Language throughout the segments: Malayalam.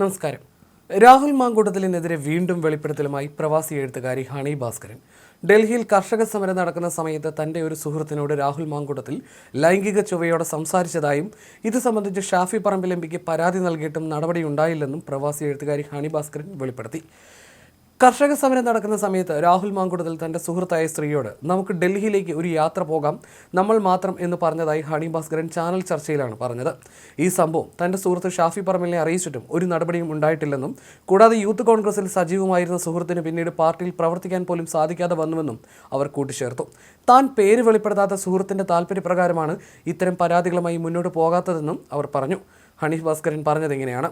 നമസ്കാരം. രാഹുൽ മാങ്കൂട്ടത്തിലിനെതിരെ വീണ്ടും വെളിപ്പെടുത്തലുമായി പ്രവാസി എഴുത്തുകാരി ഹണി ഭാസ്കരൻ. ഡൽഹിയിൽ കർഷക സമരം നടക്കുന്ന സമയത്ത് തന്റെ ഒരു സുഹൃത്തിനോട് രാഹുൽ മാങ്കൂട്ടത്തിൽ ലൈംഗിക ചൊവ്വയോടെ സംസാരിച്ചതായും ഇത് സംബന്ധിച്ച് ഷാഫി പറമ്പിൽ എം പരാതി നൽകിയിട്ടും നടപടിയുണ്ടായില്ലെന്നും പ്രവാസി എഴുത്തുകാരി ഹണി ഭാസ്കരൻ വെളിപ്പെടുത്തി. കർഷക സമരം നടക്കുന്ന സമയത്ത് രാഹുൽ മാങ്കുടത്തിൽ തന്റെ സുഹൃത്തായ സ്ത്രീയോട് നമുക്ക് ഡൽഹിയിലേക്ക് ഒരു യാത്ര പോകാം നമ്മൾ മാത്രം എന്ന് പറഞ്ഞതായി ഹണി ഭാസ്കരൻ ചാനൽ ചർച്ചയിലാണ് പറഞ്ഞത്. ഈ സംഭവം തന്റെ സുഹൃത്ത് ഷാഫി പറമ്പലിനെ അറിയിച്ചിട്ടും ഒരു നടപടിയും ഉണ്ടായിട്ടില്ലെന്നും കൂടാതെ യൂത്ത് കോൺഗ്രസിൽ സജീവമായിരുന്ന സുഹൃത്തിന് പിന്നീട് പാർട്ടിയിൽ പ്രവർത്തിക്കാൻ പോലും സാധിക്കാതെ വന്നുവെന്നും അവർ കൂട്ടിച്ചേർത്തു. താൻ പേര് വെളിപ്പെടുത്താത്ത സുഹൃത്തിന്റെ താല്പര്യപ്രകാരമാണ് ഇത്തരം പരാതികളുമായി മുന്നോട്ട് പോകാത്തതെന്നും അവർ പറഞ്ഞു. ഹണി ഭാസ്കരൻ പറഞ്ഞതെങ്ങനെയാണ്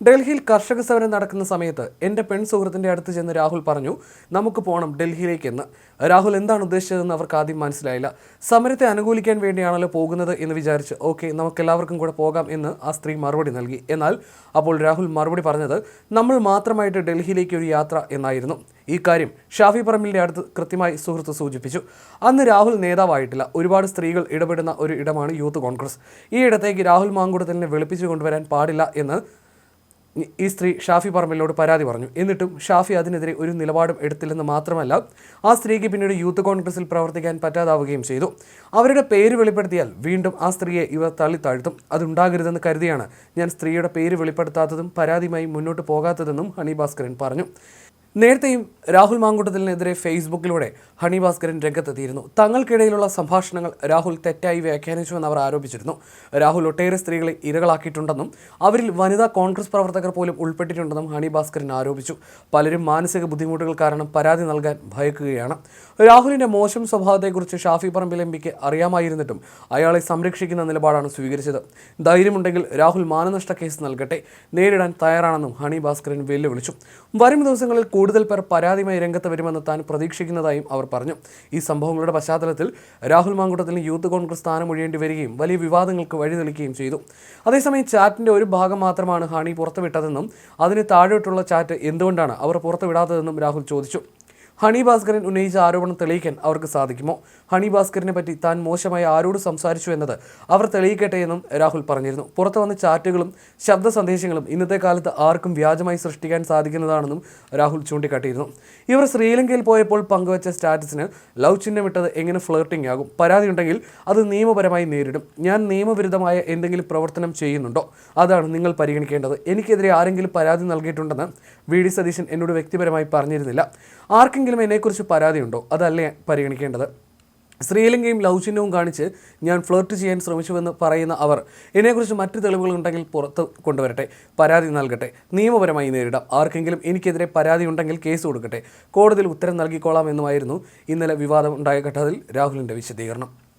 ഡൽഹിയിൽ കർഷക സമരം നടക്കുന്ന സമയത്ത് എന്റെ പെൺ സുഹൃത്തിന്റെ അടുത്ത് ചെന്ന് രാഹുൽ പറഞ്ഞു നമുക്ക് പോകണം ഡൽഹിയിലേക്ക് എന്ന്. രാഹുൽ എന്താണ് ഉദ്ദേശിച്ചതെന്ന് അവർക്ക് ആദ്യം മനസ്സിലായില്ല. സമരത്തെ അനുകൂലിക്കാൻ വേണ്ടിയാണല്ലോ പോകുന്നത് എന്ന് വിചാരിച്ച് ഓക്കെ നമുക്ക് എല്ലാവർക്കും കൂടെ പോകാം എന്ന് ആ സ്ത്രീ മറുപടി നൽകി. എന്നാൽ അപ്പോൾ രാഹുൽ മറുപടി പറഞ്ഞത് നമ്മൾ മാത്രമായിട്ട് ഡൽഹിയിലേക്ക് ഒരു യാത്ര എന്നായിരുന്നു. ഈ കാര്യം ഷാഫി പറമ്പിലിന്റെ അടുത്ത് കൃത്യമായി സുഹൃത്ത് സൂചിപ്പിച്ചു. അന്ന് രാഹുൽ നേതാവായിട്ടില്ല. ഒരുപാട് സ്ത്രീകൾ ഇടപെടുന്ന ഒരു ഇടമാണ് യൂത്ത് കോൺഗ്രസ്. ഈ ഇടത്തേക്ക് രാഹുൽ മാങ്കുടത്തിനെ വെളുപ്പിച്ചു കൊണ്ടുവരാൻ പാടില്ല എന്ന് ഈ സ്ത്രീ ഷാഫി പറമ്പിലിനോട് പരാതി പറഞ്ഞു. എന്നിട്ടും ഷാഫി അതിനെതിരെ ഒരു നിലപാടും എടുത്തില്ലെന്ന് മാത്രമല്ല ആ സ്ത്രീക്ക് പിന്നീട് യൂത്ത് കോൺഗ്രസിൽ പ്രവർത്തിക്കാൻ പറ്റാതാവുകയും ചെയ്തു. അവരുടെ പേര് വെളിപ്പെടുത്തിയാൽ വീണ്ടും ആ സ്ത്രീയെ ഇവർ തള്ളിത്താഴ്ത്തും അതുണ്ടാകരുതെന്ന് കരുതിയാണ് ഞാൻ സ്ത്രീയുടെ പേര് വെളിപ്പെടുത്താത്തതും പരാതിയുമായി മുന്നോട്ട് പോകാത്തതെന്നും ഹണി ഭാസ്കരൻ പറഞ്ഞു. നേരത്തെയും രാഹുൽ മാങ്കൂട്ടത്തിനെതിരെ ഫേസ്ബുക്കിലൂടെ ഹണി ഭാസ്കരൻ രംഗത്തെത്തിയിരുന്നു. തങ്ങൾക്കിടയിലുള്ള സംഭാഷണങ്ങൾ രാഹുൽ തെറ്റായി വ്യാഖ്യാനിച്ചുവെന്ന് അവർ ആരോപിച്ചിരുന്നു. രാഹുൽ ഒട്ടേറെ സ്ത്രീകളെ ഇരകളാക്കിയിട്ടുണ്ടെന്നും അവരിൽ വനിതാ കോൺഗ്രസ് പ്രവർത്തകർ പോലും ഉൾപ്പെട്ടിട്ടുണ്ടെന്നും ഹണി ഭാസ്കരൻ ആരോപിച്ചു. പലരും മാനസിക ബുദ്ധിമുട്ടുകൾ കാരണം പരാതി നൽകാൻ ഭയക്കുകയാണ്. രാഹുലിന്റെ മോശം സ്വഭാവത്തെക്കുറിച്ച് ഷാഫി പറമ്പിൽ എം പിക്ക് അറിയാമായിരുന്നിട്ടും അയാളെ സംരക്ഷിക്കുന്ന നിലപാടാണ് സ്വീകരിച്ചത്. ധൈര്യമുണ്ടെങ്കിൽ രാഹുൽ മാനനഷ്ട കേസ് നൽകട്ടെ നേരിടാൻ തയ്യാറാണെന്നും ഹണി ഭാസ്കരൻ വെല്ലുവിളിച്ചു. വരും ദിവസങ്ങളിൽ കൂടുതൽ പേർ പരാതിയുമായി രംഗത്ത് വരുമെന്ന് താൻ പ്രതീക്ഷിക്കുന്നതായും അവർ പറഞ്ഞു. ഈ സംഭവങ്ങളുടെ പശ്ചാത്തലത്തിൽ രാഹുൽ മാങ്കുട്ടത്തിന് യൂത്ത് കോൺഗ്രസ് സ്ഥാനം ഒഴിയേണ്ടി വരികയും വലിയ വിവാദങ്ങൾക്ക് വഴിതെളിക്കുകയും ചെയ്തു. അതേസമയം ചാറ്റിന്റെ ഒരു ഭാഗം മാത്രമാണ് ഹാണി പുറത്തുവിട്ടതെന്നും അതിന് താഴോട്ടുള്ള ചാറ്റ് എന്തുകൊണ്ടാണ് അവർ പുറത്തുവിടാത്തതെന്നും രാഹുൽ ചോദിച്ചു. ഹണി ഭാസ്കരൻ ഉന്നയിച്ച ആരോപണം തെളിയിക്കാൻ അവർക്ക് സാധിക്കുമോ? ഹണി ഭാസ്കറിനെ പറ്റി താൻ മോശമായി ആരോട് സംസാരിച്ചു എന്നത് അവർ തെളിയിക്കട്ടെ എന്നും രാഹുൽ പറഞ്ഞിരുന്നു. പുറത്തു വന്ന ചാറ്റുകളും ശബ്ദ സന്ദേശങ്ങളും ഇന്നത്തെ കാലത്ത് ആർക്കും വ്യാജമായി സൃഷ്ടിക്കാൻ സാധിക്കുന്നതാണെന്നും രാഹുൽ ചൂണ്ടിക്കാട്ടിയിരുന്നു. ഇവർ ശ്രീലങ്കയിൽ പോയപ്പോൾ പങ്കുവച്ച സ്റ്റാറ്റസിന് ലവ് ചിഹ്നം ഇട്ടത് എങ്ങനെ ഫ്ലേർട്ടിംഗ് ആകും? പരാതി ഉണ്ടെങ്കിൽ അത് നിയമപരമായി നേരിടും. ഞാൻ നിയമവിരുദ്ധമായ എന്തെങ്കിലും പ്രവർത്തനം ചെയ്യുന്നുണ്ടോ? അതാണ് നിങ്ങൾ പരിഗണിക്കേണ്ടത്. എനിക്കെതിരെ ആരെങ്കിലും പരാതി നൽകിയിട്ടുണ്ടെന്ന് വി ഡി സതീശൻ എന്നോട് വ്യക്തിപരമായി പറഞ്ഞിരുന്നില്ല. ആർക്കെങ്കിലും എന്നെക്കുറിച്ച് പരാതിയുണ്ടോ? അതല്ലേ പരിഗണിക്കേണ്ടത്. സ്ത്രീലിംഗയും ലൗ ചിഹ്നവും കാണിച്ച് ഞാൻ ഫ്ലേർട്ട് ചെയ്യാൻ ശ്രമിച്ചുവെന്ന് പറയുന്ന അവർ എന്നെക്കുറിച്ച് മറ്റ് തെളിവുകൾ ഉണ്ടെങ്കിൽ പുറത്ത് കൊണ്ടുവരട്ടെ. പരാതി നൽകട്ടെ. നിയമപരമായി നേരിടാം. ആർക്കെങ്കിലും എനിക്കെതിരെ പരാതി ഉണ്ടെങ്കിൽ കേസ് കൊടുക്കട്ടെ. കോടതിയിൽ ഉത്തരം നൽകിക്കോളാം എന്നുമായിരുന്നു ഇന്നലെ വിവാദം ഉണ്ടായ ഘട്ടത്തിൽ രാഹുലിന്റെ വിശദീകരണം.